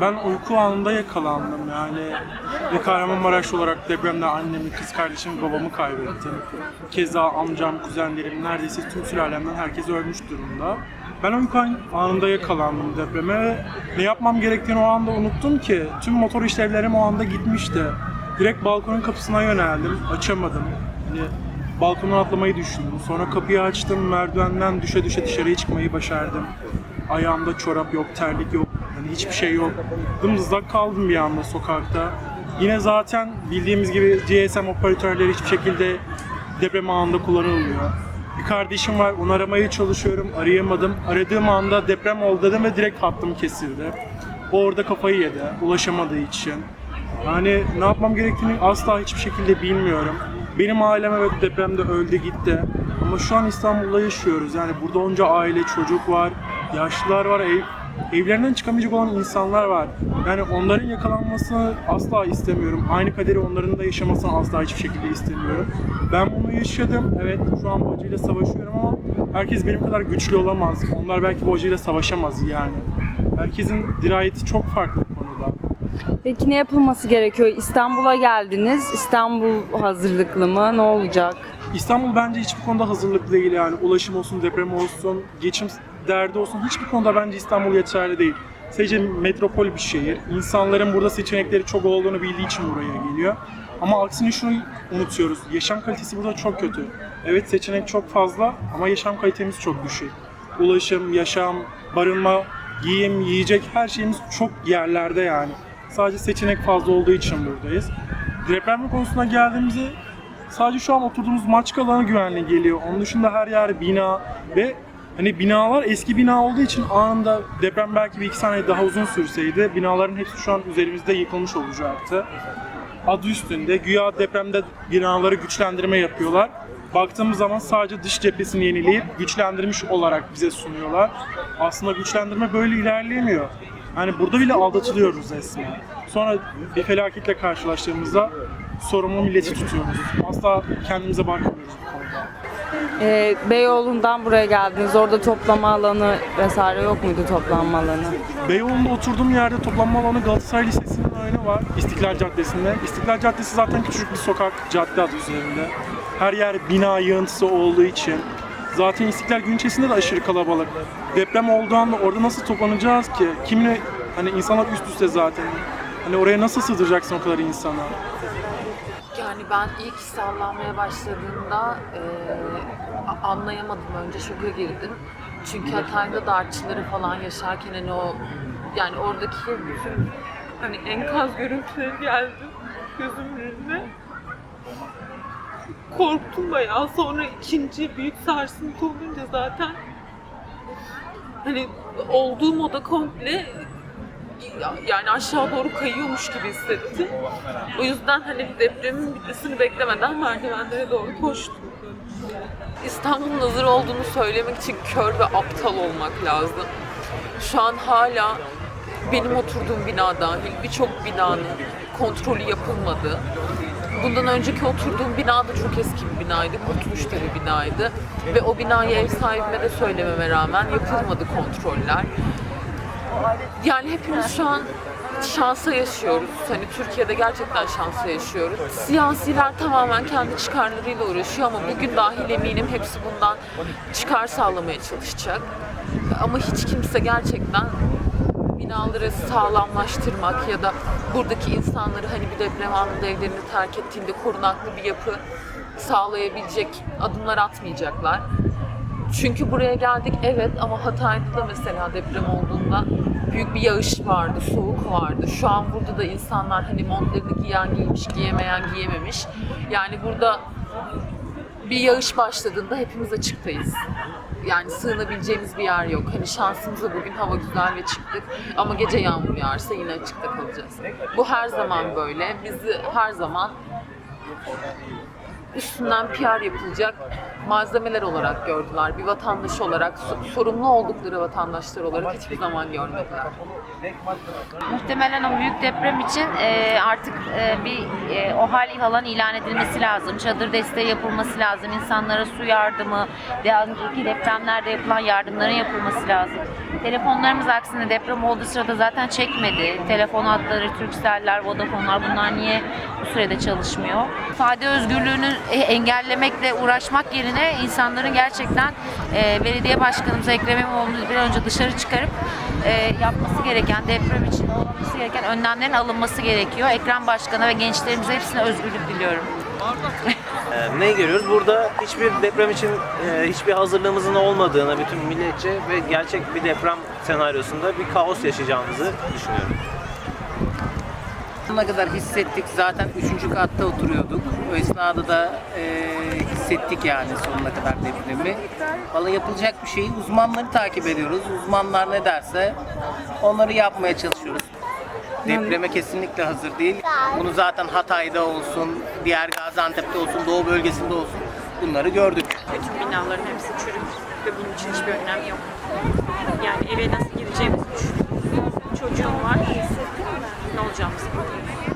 Ben uyku anında yakalandım yani ve Kahramanmaraş olarak depremde annemi, kız kardeşimi, babamı kaybettim. Keza amcam, kuzenlerim, neredeyse tüm sülalemden herkes ölmüş durumda. Ben uyku anında yakalandım depreme ne yapmam gerektiğini o anda unuttum ki tüm motor işlevlerim o anda gitmişti. Direkt balkonun kapısına yöneldim, açamadım. Hani balkondan atlamayı düşündüm. Sonra kapıyı açtım, merdivenden düşe düşe dışarıya çıkmayı başardım. Ayağımda çorap yok, terlik yok, hani hiçbir şey yok. Dımdızlak kaldım bir anda sokakta. Yine zaten bildiğimiz gibi GSM operatörleri hiçbir şekilde deprem anında kullanılmıyor. Bir kardeşim var, onu aramaya çalışıyorum, arayamadım. Aradığım anda deprem oldu dedim ve direkt hattım kesildi. O orada kafayı yedi, ulaşamadığı için. Yani ne yapmam gerektiğini asla hiçbir şekilde bilmiyorum. Benim ailem evet depremde öldü gitti. Ama şu an İstanbul'da yaşıyoruz. Yani burada onca aile, çocuk var, yaşlılar var, ev, evlerinden çıkamayacak olan insanlar var. Yani onların yakalanmasını asla istemiyorum. Aynı kaderi onların da yaşamasını asla hiçbir şekilde istemiyorum. Ben bunu yaşadım. Evet şu an bu acıyla savaşıyorum ama herkes benim kadar güçlü olamaz. Onlar belki bu acıyla savaşamaz yani. Herkesin dirayeti çok farklı. Peki ne yapılması gerekiyor? İstanbul'a geldiniz. İstanbul hazırlıklı mı? Ne olacak? İstanbul bence hiçbir konuda hazırlıklı değil yani. Ulaşım olsun, deprem olsun, geçim derdi olsun hiçbir konuda bence İstanbul yeterli değil. Sadece metropol bir şehir. İnsanların burada seçenekleri çok olduğunu bildiği için buraya geliyor. Ama aksine şunu unutuyoruz. Yaşam kalitesi burada çok kötü. Evet seçenek çok fazla ama yaşam kalitemiz çok düşük. Ulaşım, yaşam, barınma, giyim, yiyecek her şeyimiz çok yerlerde yani. Sadece seçenek fazla olduğu için buradayız. Deprem konusuna geldiğimizde Sadece şu an oturduğumuz maçka alanı güvenli geliyor. Onun dışında her yer bina ve hani binalar eski bina olduğu için anında deprem belki bir iki saniye daha uzun sürseydi binaların hepsi şu an üzerimizde yıkılmış olacaktı. Adı üstünde güya depremde binaları güçlendirme yapıyorlar. Baktığımız zaman sadece dış cephesini yenileyip güçlendirmiş olarak bize sunuyorlar. Aslında güçlendirme böyle ilerleyemiyor. Yani burada bile aldatılıyoruz resmen. Sonra bir felaketle karşılaştığımızda sorumlu milleti tutuyoruz. Asla kendimize bakmıyoruz bu konuda. Ee, Beyoğlu'ndan buraya geldiniz. Orada toplama alanı vesaire yok muydu toplanma alanı? Beyoğlu'nda oturduğum yerde toplanma alanı Galatasaray Lisesi'nin önü var. İstiklal Caddesi'nde. İstiklal Caddesi zaten küçük bir sokak, cadde adı üzerinde. Her yer bina yığıntısı olduğu için. Zaten İstiklal gün içerisinde de aşırı kalabalık. Deprem olduğu anda orada nasıl toplanacağız ki? Kimle, hani insanlar üst üste zaten. Hani oraya nasıl sığdıracaksın o kadar insana? Yani ben ilk sallanmaya başladığımda e, anlayamadım. Önce şoka girdim. Çünkü Hatay'da da artçıları falan yaşarken hani o yani oradaki bütün hani enkaz görüntüleri geldi gözümün önüne. Korktum bayağı. Sonra ikinci büyük sarsıntı olunca zaten hani olduğum oda komple yani aşağı doğru kayıyormuş gibi hissettim. O yüzden hani depremin bitmesini beklemeden merdivenlere doğru koştum. İstanbul'un hazır olduğunu söylemek için kör ve aptal olmak lazım. Şu an hala benim oturduğum bina dahil birçok binanın kontrolü yapılmadı. Bundan önceki oturduğum bina da çok eski bir binaydı, kurtuluşta bir binaydı. Ve o binayı ev sahibime de söylememe rağmen yapılmadı kontroller. Yani hepimiz şu an şansa yaşıyoruz. Hani Türkiye'de gerçekten şansa yaşıyoruz. Siyasiler tamamen kendi çıkarlarıyla uğraşıyor ama bugün dahil eminim hepsi bundan çıkar sağlamaya çalışacak. Ama hiç kimse gerçekten binaları sağlamlaştırmak ya da buradaki insanları hani bir deprem anında evlerini terk ettiğinde korunaklı bir yapı sağlayabilecek adımlar atmayacaklar. Çünkü buraya geldik evet ama Hatay'da da mesela deprem olduğunda büyük bir yağış vardı, soğuk vardı. Şu an burada da insanlar hani montlarını giyen giymiş, giyemeyen giyememiş. Yani burada bir yağış başladığında hepimiz açıktayız. Yani sığınabileceğimiz bir yer yok. Hani şansımıza bugün hava güzel ve çıktık. Ama gece yağmur yağarsa yine açıkta kalacağız. Bu her zaman böyle. Bizi her zaman üstünden PR yapılacak malzemeler olarak gördüler. Bir vatandaş olarak, so- sorumlu oldukları vatandaşlar olarak hiçbir zaman görmediler. Muhtemelen o büyük deprem için e, artık e, bir e, o hal alan ilan edilmesi lazım. Çadır desteği yapılması lazım. İnsanlara su yardımı, daha önceki depremlerde yapılan yardımların yapılması lazım. Telefonlarımız aksine deprem olduğu sırada zaten çekmedi. Telefon hatları, Turkcell'ler, Vodafone'lar bunlar niye bu sürede çalışmıyor? İfade özgürlüğünü e, engellemekle uğraşmak yerine insanların gerçekten e, belediye başkanımız Ekrem İmamoğlu'nu bir önce dışarı çıkarıp e, yapması gereken deprem için alınması gereken önlemlerin alınması gerekiyor. Ekrem Başkan'a ve gençlerimize hepsine özgürlük diliyorum. Ee, neyi görüyoruz? Burada hiçbir deprem için e, hiçbir hazırlığımızın olmadığını bütün milletçe ve gerçek bir deprem senaryosunda bir kaos yaşayacağımızı düşünüyorum. Ne kadar hissettik zaten üçüncü katta oturuyorduk. O esnada da e, hissettik yani sonuna kadar depremi. Valla yapılacak bir şey uzmanları takip ediyoruz. Uzmanlar ne derse onları yapmaya çalışıyoruz. Depreme kesinlikle hazır değil. Bunu zaten Hatay'da olsun, diğer Gaziantep'te olsun, Doğu bölgesinde olsun bunları gördük. Bütün binaların hepsi çürük ve bunun için hiçbir önlem yok. Yani eve nasıl gireceğimizi. Çocuğum var, ne olacağımızı bilmiyoruz.